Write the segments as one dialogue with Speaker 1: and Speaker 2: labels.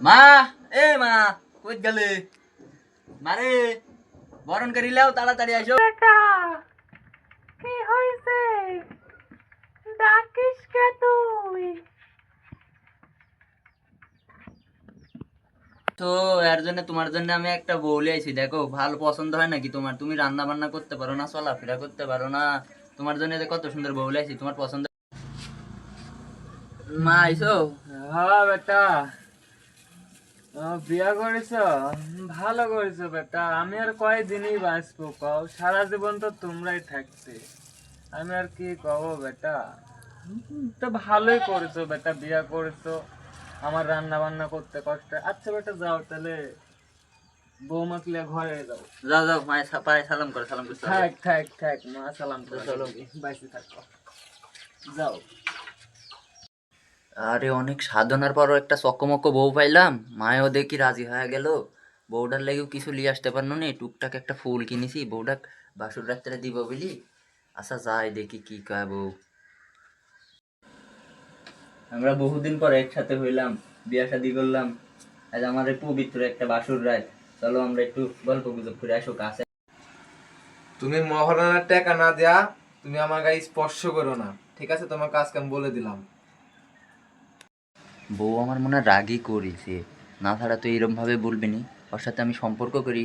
Speaker 1: মা এ মা কই গেলে? মারে বরণ করি লাও তাড়াতাড়ি আইসো।
Speaker 2: বেটা কি হয়েছে ডাকিস কে তুই?
Speaker 1: তো এর জন্য তোমার জন্য আমি একটা বউলে আইছি দেখো ভালো পছন্দ হয় নাকি তোমার? তুমি রান্না বান্না করতে পারো না চলাফেরা করতে পারো না। তোমার জন্য কত সুন্দর বউলে আইছি তোমার পছন্দ মা আইসো?
Speaker 2: হ্যাঁ বেটা। বিয়া করেছ? ভালো করেছ বেটা। আমি আর কয়দিনই বাঁচবো কও? সারা জীবন তো তোমরাই থাকতে। আমি আর কি কব বেটা? তো ভালোই করেছ বেটা বিয়া করেছ। আমার রান্না বান্না করতে কষ্ট। আচ্ছা বেটা যাও তাহলে। বৌমা কিলা ঘরে যাও।
Speaker 1: যাও যাও মায়ের পায়ে সালাম করে সালাম করে
Speaker 2: থাক থাক থাক মা সালাম করে।
Speaker 1: চলো।
Speaker 2: বাইসে থাকো। যাও।
Speaker 1: আরে অনেক সাধনার পরও একটা চকমক বউ পাইলাম। মায়ও দেখি রাজি হয়ে গেল। বউটার লেগেও কিছু নিয়ে আসতে পারল নি। টুকটাক একটা ফুল কিনেছি। বউটা বাসুর রাত্রে দিব বলি। আচ্ছা যাই দেখি কি কয় বউ। আমরা বহুদিন পর একসাথে হইলাম, বিয়া শাদি করলাম। আজ আমাদের পবিত্র একটা বাসুর রায় চলো আমরা একটু গল্প গুজব করে আসো কাছে
Speaker 3: তুমি মহারানার টাকা না দেয়া তুমি আমার গায়ে স্পর্শ করো না। ঠিক আছে? তোমার কাজকে আমি বলে দিলাম।
Speaker 1: বউ আমার মনে হয় রাগই করেছে। না ছাড়া তো এরম ভাবে বলবি নি? ওর সাথে আমি সম্পর্ক করি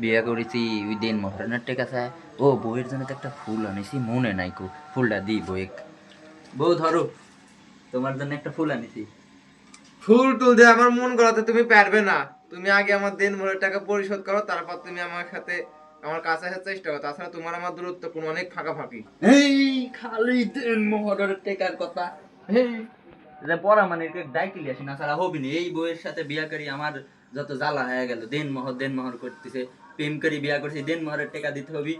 Speaker 1: বিয়ে করেছি ওই দিন মহারানার টেকা চায়। ও বউয়ের জন্য তো একটা ফুল আনিছি মনে নাই কো ফুলটা দিই বউয়েক বউ ধরো তোমার জন্য একটা ফুল আনিছি।
Speaker 3: ফুল টুল দিয়ে আমার মন গলাতে তুমি পারবে না। তুমি আগে আমার দেন মোড়ের টাকা পরিশোধ করো তারপর তুমি আমার সাথে আমার কাছে আসার চেষ্টা করো তাছাড়া তোমার আমার দূরত্ব কোনো অনেক ফাঁকা ফাঁকি
Speaker 1: এই খালি দিন মহারানার টেকার কথা। এই যে পড়া মানে ডাইকিলি লিয়াছি না। ছাড়া হবি নি এই বইয়ের সাথে বিয়া করি আমার যত জ্বালা হয়ে গেল দেন মহর দেন মহর করতেছে। প্রেম করি বিয়া করছি দেন মহরের টেকা দিতে হবি